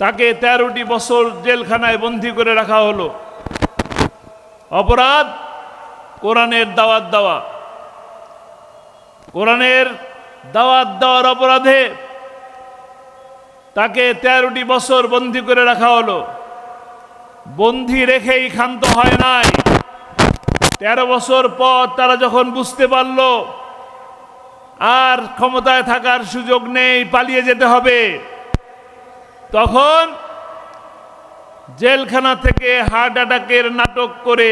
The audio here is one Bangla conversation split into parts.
তাকে তেরোটি বছর জেলখানায় বন্দি করে রাখা হলো। অপরাধ কোরআনের দাওয়াত দেওয়া। কোরআনের দাওয়াত দেওয়ার অপরাধে তাকে তেরোটি বছর বন্দি করে রাখা হলো। বন্দি রেখেই ক্ষান্ত হয় নাই। তেরো বছর পর তারা যখন বুঝতে পারল, আর ক্ষমতায় থাকার সুযোগ নেই, পালিয়ে যেতে হবে। তখন জেলখানা থেকে হার্ট অ্যাটাকের নাটক করে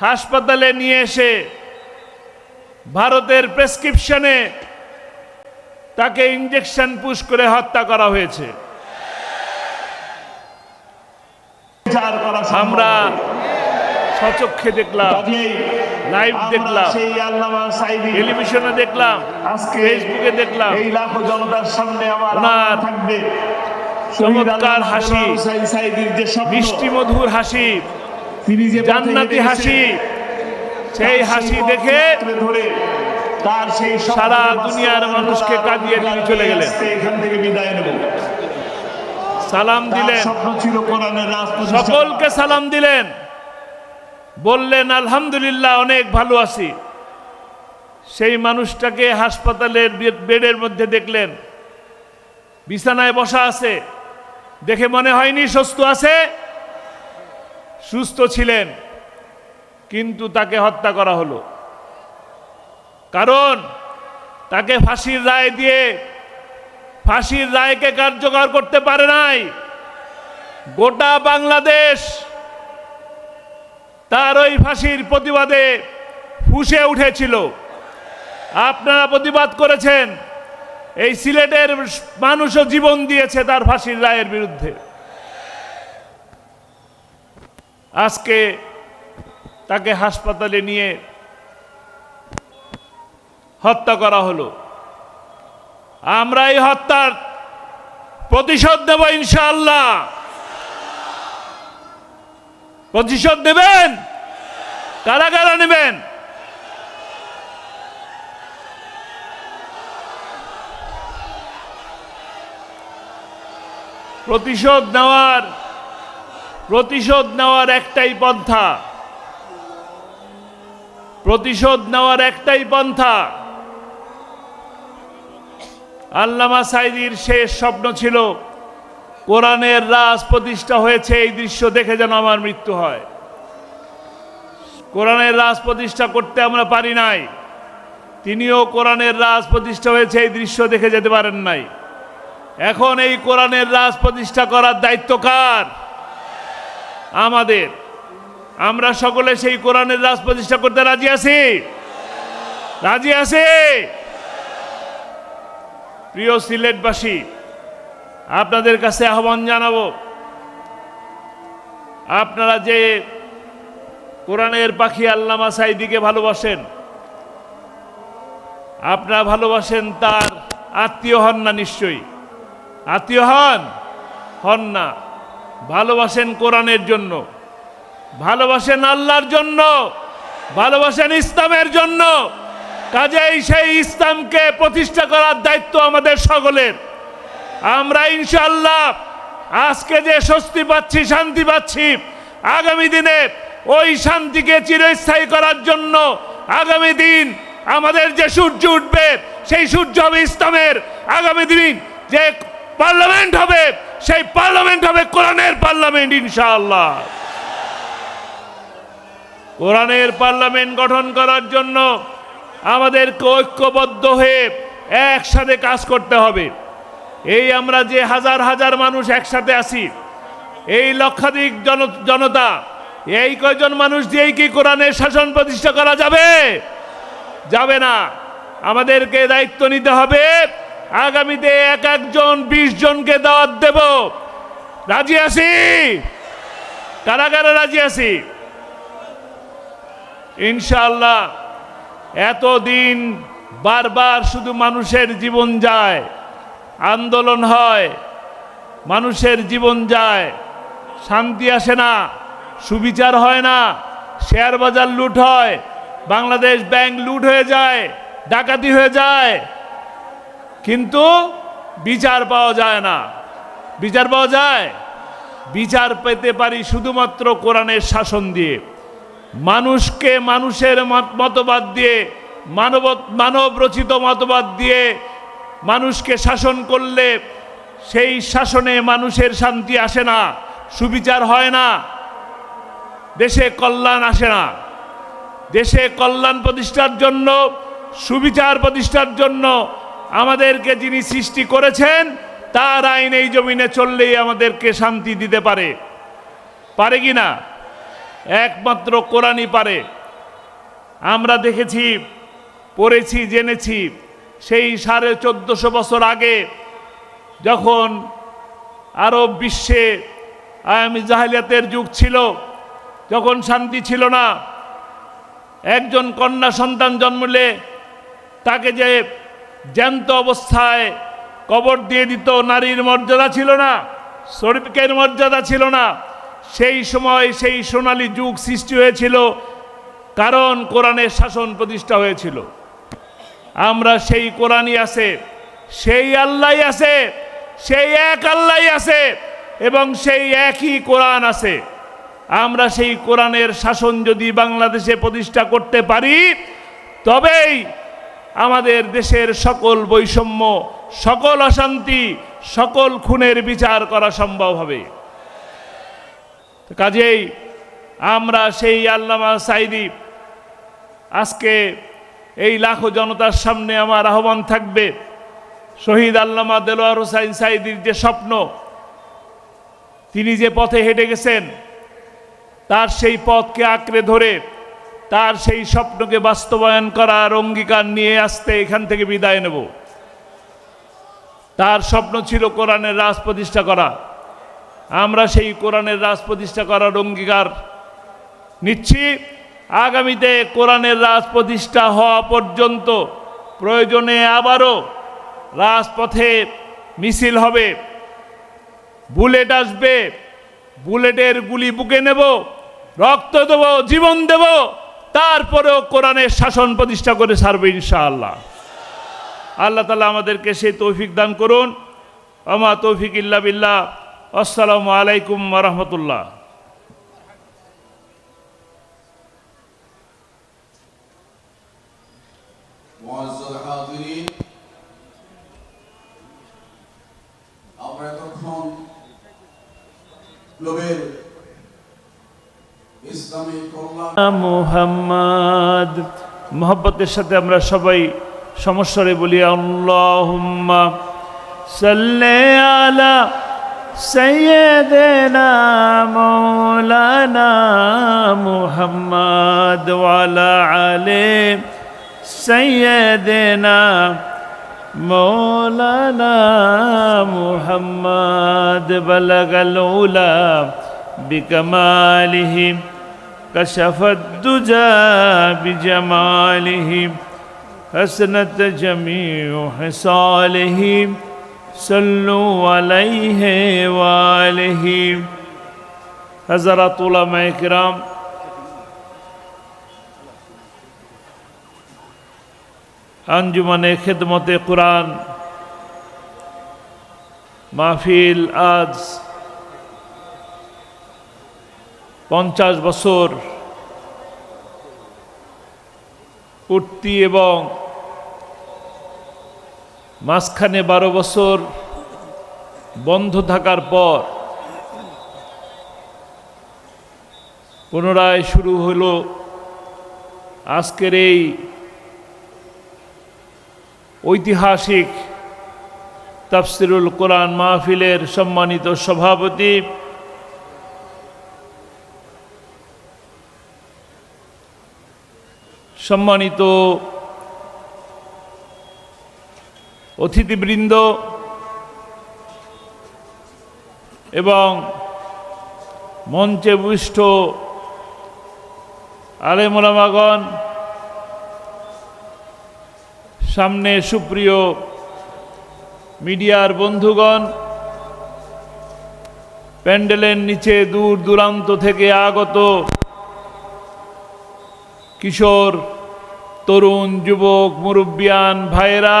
হাসপাতালে নিয়ে এসে ভারতের প্রেসক্রিপশনে তাকে ইঞ্জেকশন পুশ করে হত্যা করা হয়েছে আমরা। সচক্ষে দেখলাম লাইভ দেখলাম টেলিভিশনে দেখলাম আজকে ফেসবুকে দেখলাম এই লাখো জনতার সামনে আমার থাকবে চমৎকার হাসি, মিষ্টি মধুর হাসি। তিনি যে পথে জান্নাতি হাসি। সেই হাসি দেখে ধরে তার সেই সারা দুনিয়ার মানুষকে কাঁদিয়ে দিয়ে অঙ্গীকার চলে গেলেন। এখান থেকে বিদায় নেব। সালাম দিলেন। সকলকে সালাম দিলেন। বললেন আলহামদুলিল্লাহ অনেক ভালো আছি। সেই মানুষটাকে হাসপাতালের বেডের মধ্যে দেখলেন। বিছানায় বসা আছে। দেখে মনে হয়নি সুস্থ আছে? সুস্থ ছিলেন, কিন্তু তাকে হত্যা করা হলো। কারণ তাকে ফাঁসির রায় দিয়ে, ফাঁসির রায়কে কার্যকর করতে পারে নাই। গোটা বাংলাদেশ তার ওই ফাঁসির প্রতিবাদে ফুসে উঠেছিল। আপনারা প্রতিবাদ করেছেন। এই সিলেটের মানুষও জীবন দিয়েছে তার ফাঁসির রায়ের বিরুদ্ধে। আজকে তাকে হাসপাতালে নিয়ে হত্যা করা হলো। আমরা এই হত্যার প্রতিশোধ দেব ইনশাআল্লাহ। প্রতিশোধ দেবেন কারা কারা নেবেন? প্রতিশোধ নেওয়ার প্রতিশোধ নেওয়ার একটাই পন্থা। প্রতিশোধ নেওয়ার একটাই পন্থা। আল্লামা সাইদির শেষ স্বপ্ন ছিল, কোরআনের রাজ প্রতিষ্ঠা হয়েছে, এই দৃশ্য দেখে যেন আমার মৃত্যু হয়। কোরআনের রাজ প্রতিষ্ঠা করতে আমরা পারি নাই। তিনিও কোরআনের রাজ প্রতিষ্ঠা হয়েছে, এই দৃশ্য দেখে যেতে পারেন নাই। এখন এই কোরআনের রাজ প্রতিষ্ঠা করার দায়িত্ব কার? আমাদের। আমরা সকলে সেই কোরআনের রাজ প্রতিষ্ঠা করতে রাজি আছি? রাজি আছি? প্রিয় সিলেটবাসী, আপনাদের কাছে আহ্বান জানাব, আপনারা যে কোরআনের পাখি আল্লামা সাইদিকে ভালোবাসেন, আপনারা ভালোবাসেন তার আত্মীয় হন না নিশ্চয়ই। আত্মীয় হন হন না। ভালোবাসেন কোরআনের জন্য। ভালোবাসেন আল্লাহর জন্য। ভালোবাসেন ইসলামের জন্য। কাজেই সেই ইসলামকে প্রতিষ্ঠা করার দায়িত্ব আমাদের সকলের। আমরা ইনশাল্লাহ আজকে যে স্বস্তি পাচ্ছি, শান্তি পাচ্ছি, আগামী দিনে ওই শান্তিকে চিরস্থায়ী করার জন্য আগামী দিন আমাদের যে সূর্য উঠবে, সেই সূর্য হবে ইসলামের। আগামী দিন যে পার্লামেন্ট হবে, সেই পার্লামেন্ট হবে কোরআনের পার্লামেন্ট, ইনশাআল্লাহ। কোরআনের পার্লামেন্ট গঠন করার জন্য আমাদেরকে ঐক্যবদ্ধ হয়ে একসাথে কাজ করতে হবে। এই আমরা যে হাজার হাজার মানুষ একসাথে আছি, এই লক্ষাধিক জন, জনতা, এই কয়জন মানুষ দিয়েই কি কোরআনের শাসন প্রতিষ্ঠা করা যাবে? যাবে না। আমাদেরকে দায়িত্ব নিতে হবে আগামীতে এক একজন বিশ জনকে দাওয়াত দেব। রাজি আছি? কারা কারা রাজি আছি? ইনশাল্লাহ এতদিন বারবার শুধু মানুষের জীবন যায়, আন্দোলন হয়, মানুষের জীবন যায়, শান্তি আসে না, সুবিচার হয় না, শেয়ার বাজার লুট হয়, বাংলাদেশ ব্যাংক লুট হয়ে যায়, ডাকাতি হয়ে যায় কিন্তু বিচার পাওয়া যায় না। বিচার পাওয়া যায়? বিচার পেতে পারি শুধুমাত্র কোরআনের শাসন দিয়ে। মানুষকে মানুষের মত- মতবাদ দিয়ে মানব মানব রচিত মতবাদ দিয়ে মানুষকে শাসন করলে সেই শাসনে মানুষের শান্তি আসে না, সুবিচার হয় না। দেশে কল্যাণ আসে না। দেশে কল্যাণ প্রতিষ্ঠার জন্য, সুবিচার প্রতিষ্ঠার জন্য আমাদেরকে যিনি সৃষ্টি করেছেন, তার আইন এই জমিনে চললেই আমাদেরকে শান্তি দিতে পারে। পারে কি না? একমাত্র কোরআনই পারে। আমরা দেখেছি, পড়েছি, জেনেছি, সেই সাড়ে চোদ্দশো বছর আগে যখন আরব বিশ্বে আয়ামি জাহিলিয়াতের যুগ ছিল, যখন শান্তি ছিল না, একজন কন্যা সন্তান জন্মলে তাকে যে জ্যান্ত অবস্থায় কবর দিয়ে দিত, নারীর মর্যাদা ছিল না শরীফকের মর্যাদা ছিল না। সেই সময় সেই সোনালী যুগ সৃষ্টি হয়েছিল, কারণ কোরআনের শাসন প্রতিষ্ঠা হয়েছিল। আমরা সেই কোরআনই আছে, সেই আল্লাহ আছে, সেই এক আল্লাহ আছে, এবং সেই একই কোরআন আছে। আমরা সেই কোরআনের শাসন যদি বাংলাদেশে প্রতিষ্ঠা করতে পারি, তবেই আমাদের দেশের সকল বৈষম্য, সকল অশান্তি, সকল খুনের বিচার করা সম্ভব হবে। কাজেই আমরা সেই আল্লামা সাইদি, আজকে এই লাখো জনতার সামনে আমার আহ্বান থাকবে, শহীদ আল্লামা দেলোয়ার হোসাইন সাইদির যে স্বপ্ন, তিনি যে পথে হেঁটে গেছেন, তার সেই পথকে আঁকড়ে ধরে তার সেই স্বপ্নকে বাস্তবায়ন করার অঙ্গীকার নিয়ে আসতে এখান থেকে বিদায় নেব। তার স্বপ্ন ছিল কোরআনের রাজ প্রতিষ্ঠা করা। আমরা সেই কোরআনের রাজ প্রতিষ্ঠা করার অঙ্গীকার নিচ্ছি। আগামীতে কোরআনের রাজ প্রতিষ্ঠা হওয়া পর্যন্ত প্রয়োজনে আবারও রাজপথে মিছিল হবে। বুলেট আসবে, বুলেটের গুলি বুকে নেব, রক্ত দেব, জীবন দেব। তারপরেও কোরআনের শাসন প্রতিষ্ঠা করে ছাড়বে ইনশাআল্লাহ। আল্লাহ তালা আমাদেরকে সেই তৌফিক দান করুন। আমা তৌফিক ইল্লা বিল্লাহ। আসসালামু আলাইকুম রহমতুল্লাহ। আমরা ইসলামী কল্যাণ মুহাম্মদ মোহব্বতের সাথে আমরা সবাই সমস্যারে বলি আল্লাহুম্মা সাল্লি আলা সাইয়্যিদিনা মাওলানা মুহাম্মদ ওয়া আলা আলি সাইয়্যিদিনা مولانا محمد بلغ العلا بكماله کشف الدجا بجماله حسنت جمیع حصاله صلوا علیہ وآلہ حضرت علماء اکرام انجمن خدمت قرآن محفیل آج পঞ্চাশ বছর উঠতি এবং মাঝখানে বারো বছর বন্ধ থাকার পর পুনরায় শুরু হলো আজকের এই ঐতিহাসিক তাফসিরুল কোরআন মাহফিলের সম্মানিত সভাপতি সম্মানিত অতিথিবৃন্দ এবং মঞ্চে বুষ্ট আলেমোলামাগণ সামনে সুপ্রিয় মিডিয়ার বন্ধুগণ, প্যান্ডেলের নিচে দূর দূরান্ত থেকে আগত কিশোর তরুণ যুবক, মুরব্বিয়ান ভাইয়েরা,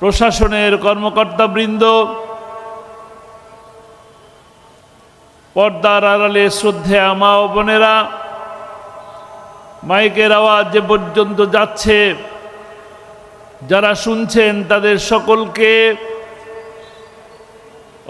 প্রশাসনের কর্মকর্তাবৃন্দ, পর্দার আড়ালে শ্রদ্ধে আমা ও বোনেরা, মাইকের আওয়াজ যে পর্যন্ত যাচ্ছে। যারা শুনছেন তাদের সকলকে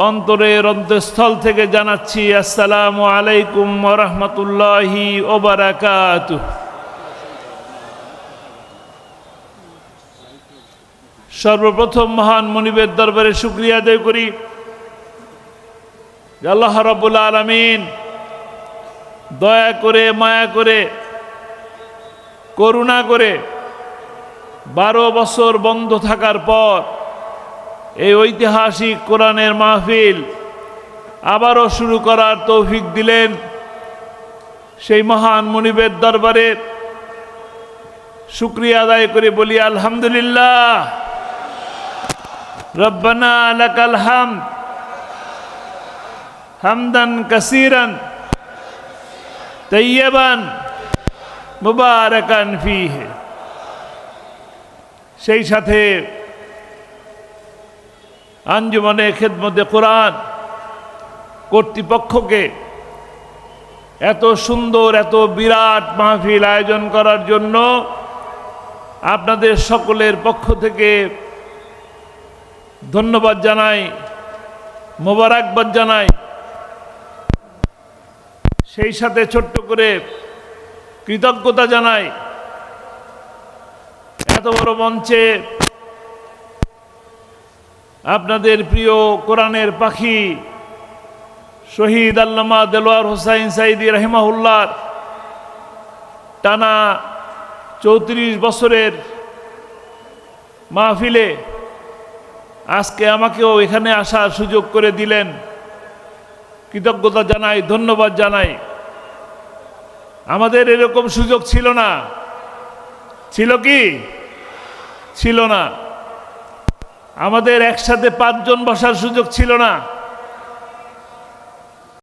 অন্তরের অন্তঃস্থল থেকে জানাচ্ছি, আসসালামু আলাইকুম রহমতুল্লাহি ওবারাকাত সর্বপ্রথম মহান মনিবের দরবারে শুক্রিয়া আদায় করি। আল্লাহ রাবুল আলমিন দয়া করে, মায়া করে, করুণা করে বারো বছর বন্ধ থাকার পর এই ঐতিহাসিক কোরআনের মাহফিল আবারও শুরু করার তৌফিক দিলেন সেই মহান মনিবের দরবারে। শুক্রিয়া আদায় করে বলি, আলহামদুলিল্লাহ। রব্বানা লাকাল হামদ হামদান কাসিরান তৈয়বান মুবারকান ফিহে। সেই সাথে আঞ্জুমানে খেদমতে কোরআন কর্তৃপক্ষকে এত সুন্দর, এত বিরাট মাহফিল আয়োজন করার জন্য আপনাদের সকলের পক্ষ থেকে ধন্যবাদ জানাই, মোবারকবাদ জানাই। সেই সাথে ছোট্ট করে কৃতজ্ঞতা জানাই। এত বড় মঞ্চে আপনাদের প্রিয় কোরআনের পাখি শহীদ আল্লামা দেলোয়ার হোসাইন সাইদি রহিমাহুল্লার টানা চৌত্রিশ বছরের মাহফিলে আজকে আমাকেও এখানে আসার সুযোগ করে দিলেন। কৃতজ্ঞতা জানাই, ধন্যবাদ জানাই। আমাদের এরকম সুযোগ ছিল না। ছিল কি? ছিল না। আমাদের একসাথে পাঁচজন বসার সুযোগ ছিল না।